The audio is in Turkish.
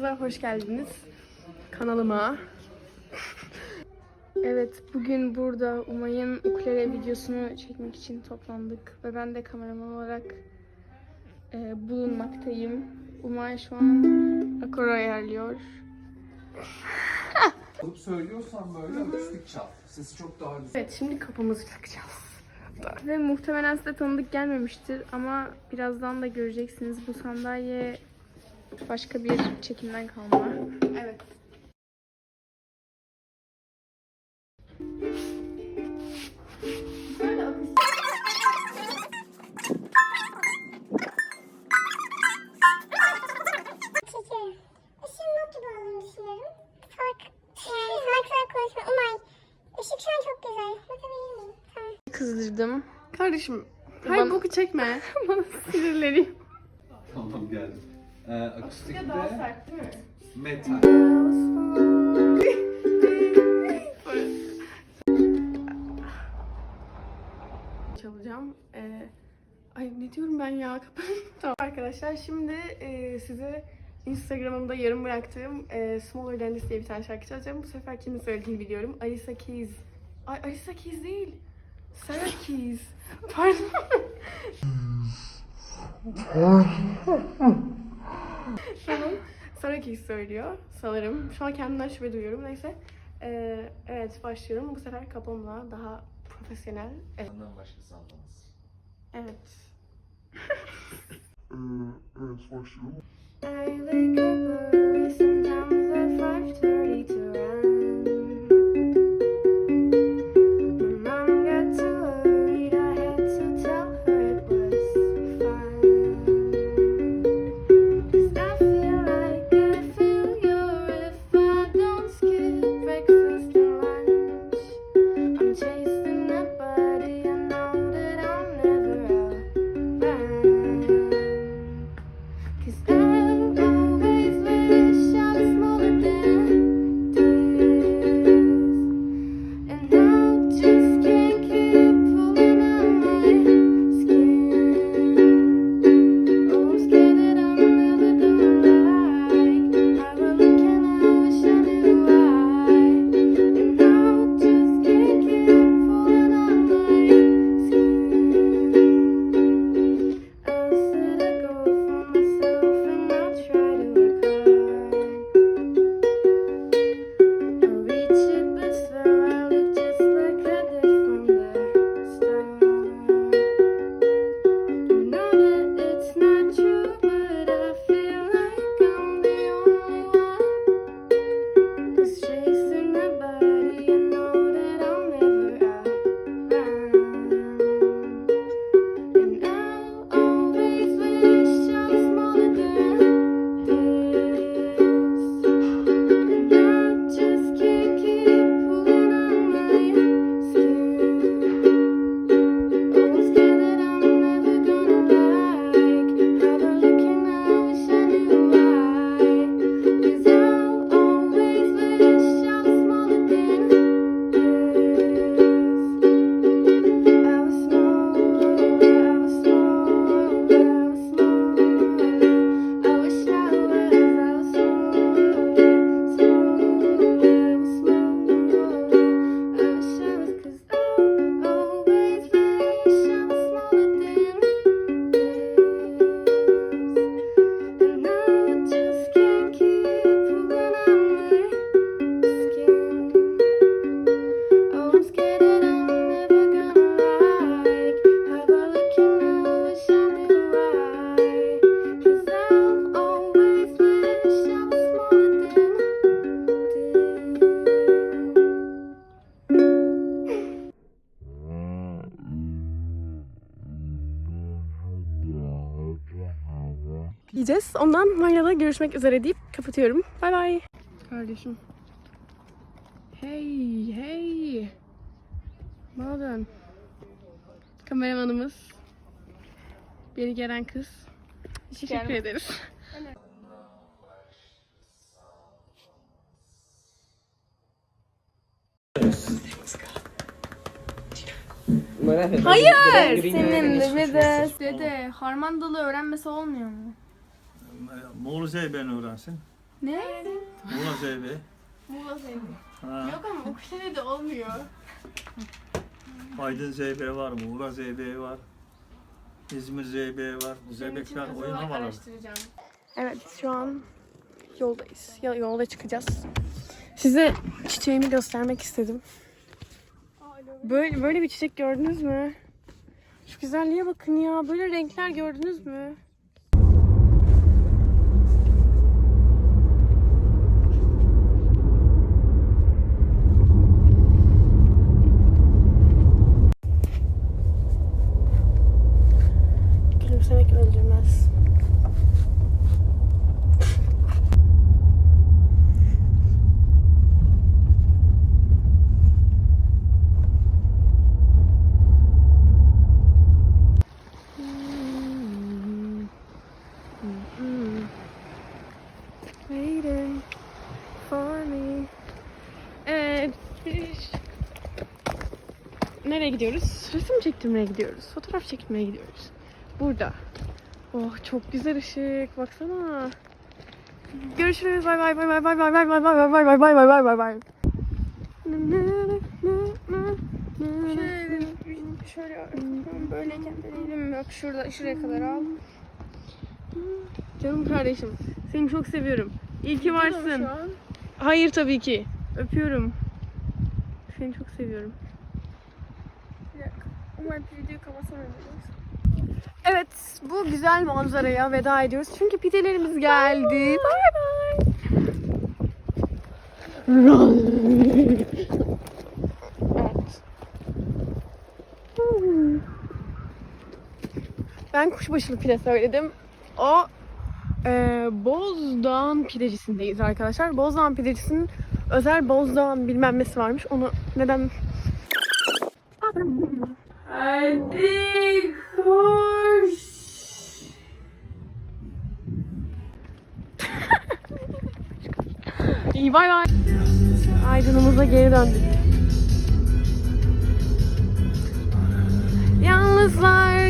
Kanalımıza hoş geldiniz. Kanalıma. Evet, bugün burada Umay'ın ukulele videosunu çekmek için toplandık. Ve ben de kameraman olarak e, bulunmaktayım. Umay şu an akor ayarlıyor. Alıp söylüyorsan böyle akustik çal. Sesi çok daha güzel. Evet, şimdi kapımızı takacağız. Ve muhtemelen size tanıdık gelmemiştir ama birazdan da göreceksiniz. Bu sandalye başka bir çekimden kalma. Evet. Kızdırdım. Kardeşim, hayır boku çekme. Bana sinirleniyor. Tamam geldim. Ee, akustikte sert değil mi? metal. çalacağım. Ee, ay ne diyorum ben ya? tamam arkadaşlar şimdi e, size Instagram'ımda yarım bıraktığım e, Smaller This diye bir tane şarkı çalacağım. Bu sefer kimin söylediğini biliyorum. Alisa Keys. Ay Alisa Keys değil. Sarah Keys. Pardon. Tamam. Sarah Keys söylüyor sanırım. Şu an kendimden şüphe duyuyorum. Neyse. Ee, evet başlıyorum. Bu sefer kapımla daha profesyonel. Evet. Ondan başkası anlamaz. Evet. evet başlayalım. I wake up early sometimes at 5.30 to run. Yiyeceğiz. Ondan Maya'da görüşmek üzere deyip kapatıyorum. Bay bay. Kardeşim. Hey, hey. Ne yapıyorsun? Kameramanımız. Beni gelen kız. Teşekkür ederiz. Hayır. Senin de de dede harmandalı öğrenmesi olmuyor mu? Moğolcayı ben öğrensin. Ne? Muğla Zeybe. Muğla Zeybe. Ha. Yok ama bu kuşları de olmuyor. Aydın Zeybe var, Muğla Zeybe var. İzmir Zeybe var. Bu Zeybekler oyun havaları. araştıracağım. Evet şu an yoldayız. Ya- Yolda çıkacağız. Size çiçeğimi göstermek istedim. Böyle böyle bir çiçek gördünüz mü? Şu güzelliğe bakın ya. Böyle renkler gördünüz mü? Nereye gidiyoruz? Resim çektirmeye gidiyoruz. Fotoğraf çekmeye gidiyoruz. Burada. Oh çok güzel ışık. Baksana. Görüşürüz. Bay bay bay bay bay bay bay bay bay bay bay bay bay bay bay bay. Şöyle, şöyle böyleyken deneyelim. Bak şurada şuraya kadar al. Canım kardeşim. Seni çok seviyorum. İyi ki varsın. Hayır tabii ki. Öpüyorum. Seni çok seviyorum. Umarım videoyu kapatsana Evet, bu güzel manzaraya veda ediyoruz. Çünkü pidelerimiz geldi. Bay bay. Evet. Ben kuşbaşılı pide söyledim. O e, Bozdağ'ın pidecisindeyiz arkadaşlar. Bozdağ'ın pidecisinin özel Bozdağ'ın bilmem nesi varmış. Onu neden... Hadi koş. İyi bay bay. Aydınımıza geri döndük. Yalnızlar